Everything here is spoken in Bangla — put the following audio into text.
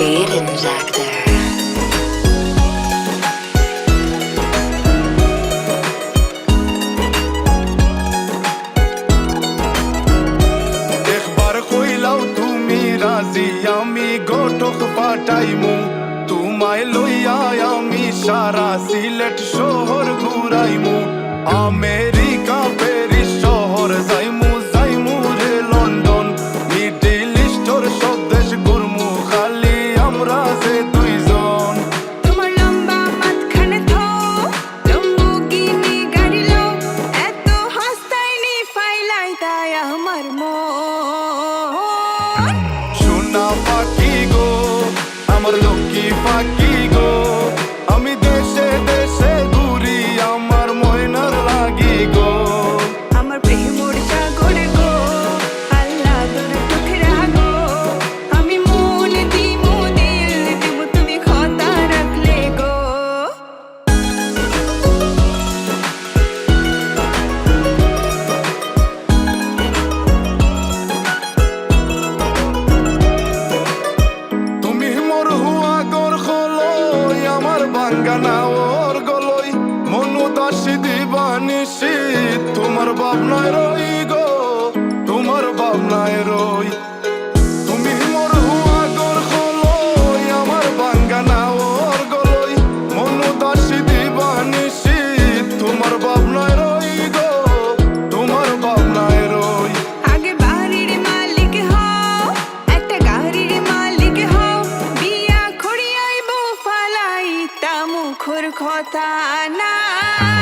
speed injector. একবার কইলাও, তুমি রাজি? আমি গোটক পাটাইমু তোমায় লইয়া আমি সারা সিলেট শহর ঘুরাইমু। আমের looky fucky. গাঙ্গানা ওর গলই মনু দাসী তোমার বাপ রয় কথা না।